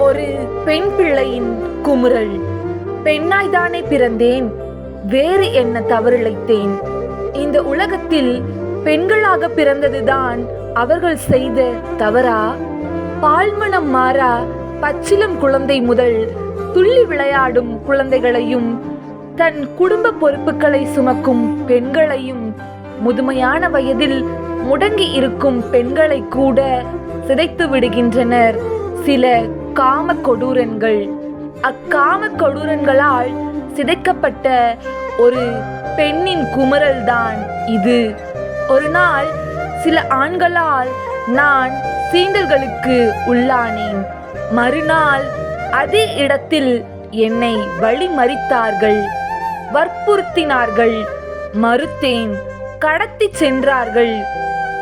ஒரு பெண் பிள்ளையின் குமுறல். பெண்ணாய்தானே பிறந்தேன் வேறு என்ன தவறிழைத்தேன்? இந்த உலகத்தில் பெண்களாக பிறந்ததுதான் அவர்கள் செய்த தவறா? பால்மணம் மாறா பச்சிலம் குழந்தை முதல் துள்ளி விளையாடும் குழந்தைகளையும் தன் குடும்ப பொறுப்புகளை சுமக்கும் பெண்களையும் முதுமையான வயதில் முடங்கி இருக்கும் பெண்களை கூட சிதைத்து விடுகின்றனர். சில காம கொடூரன்கள் அக்காம கொடூரன்களால் சிதைக்கப்பட்ட ஒரு பெண்ணின் குமரல்தான் இது. ஒரு நாள் சில ஆண்களால் நான் சீண்டல்களுக்கு உள்ளானேன். மறுநாள் அதே இடத்தில் என்னை வழிமறித்தார்கள். வற்புறுத்தினார்கள். மறுத்தேன் கடத்தி சென்றார்கள்.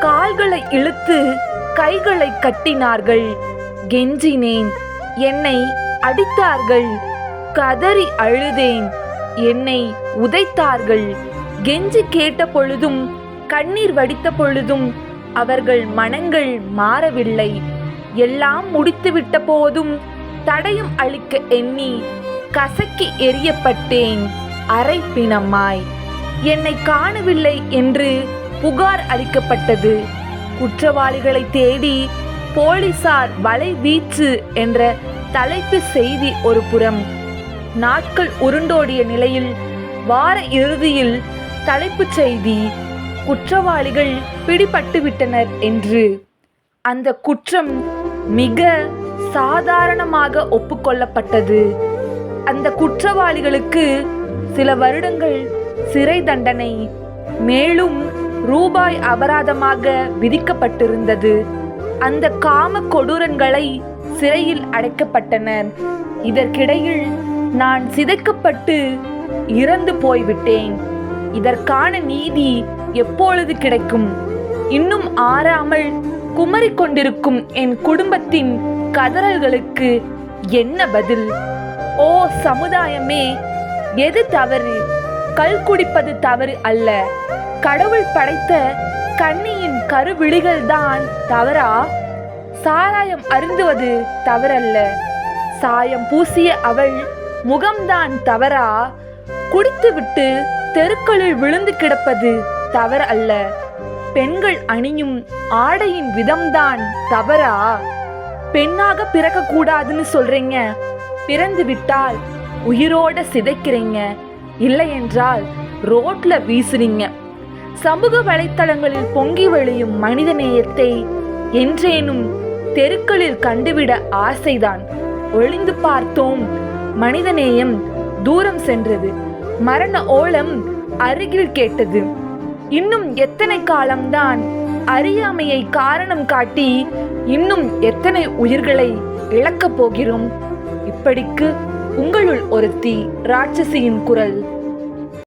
கால்களை இழுத்து கைகளை கட்டினார்கள். கெஞ்சினேன். என்னை அடித்தார்கள். கதறி அழுதேன். என்னை உதைத்தார்கள். கெஞ்சி கேட்ட பொழுதும் கண்ணீர் வடித்த பொழுதும் அவர்கள் மனங்கள் மாறவில்லை. எல்லாம் முடித்துவிட்ட போதும் தடையும் அளிக்க எண்ணி கசக்கி எறியப்பட்டேன். அரை பிணமாய். என்னை காணவில்லை என்று புகார் அளிக்கப்பட்டது. குற்றவாளிகளை தேடி போலீசார் வலை வீச்சு என்ற தலைப்பு செய்தி ஒரு புறம். நாட்கள் உருண்டோடிய நிலையில் வார இறுதியில் தலைப்புச் செய்தி குற்றவாளிகள் பிடிபட்டுவிட்டனர் என்று. அந்த குற்றம் மிக சாதாரணமாக ஒப்புக்கொள்ளப்பட்டது. அந்த குற்றவாளிகளுக்கு சில வருடங்கள் சிறை தண்டனை மேலும் ரூபாய் அபராதமாக விதிக்கப்பட்டிருந்தது. அந்த காம கொடூரன்களை சிறையில் அடைக்கப்பட்டனர் இதற்கிடையில் நான் சிதைக்கப்பட்டு இறந்து போய்விட்டேன். இதற்கான நீதி எப்பொழுது கிடைக்கும்? இன்னும் ஆறாமல் குமறிக் கொண்டிருக்கும் என் குடும்பத்தின் கதறல்களுக்கு என்ன பதில்? ஓ சமுதாயமே எது தவறு? கல் குடிப்பது தவறு அல்ல. கடவுள் படைத்த கண்ணியின் கருவிழிகள் தான் தவறா? சாராயம் அருந்துவது தவறல்ல. சாயம் பூசிய அவள் முகம்தான் தவறா. குடித்துவிட்டு தெருக்களில் விழுந்து கிடப்பது தவறு அல்ல பெண்கள் அணியும் ஆடையின் விதம்தான் தவறா. பெண்ணாக பிறக்க கூடாதுன்னு சொல்றீங்க. பிறந்து விட்டால் உயிரோட சிதைக்கிறீங்க. இல்லை என்றால் ரோட்ல வீசுறீங்க. சமூக வலைத்தளங்களில் பொங்கி வழியும் மனித நேயத்தை என்றேனும் தெருக்களில் கண்டுவிட ஆசைதான். ஒளிந்து பார்த்தோம். மனிதநேயம் தூரம் சென்றது. மரண ஓலம் அருகில் கேட்டது. இன்னும் எத்தனை காலம்தான்? அறியாமையை காரணம் காட்டி இன்னும் எத்தனை உயிர்களை இழக்கப் போகிறோம்? இப்படிக்கு உங்களுள் ஒருத்தி ராட்சசியின் குரல்.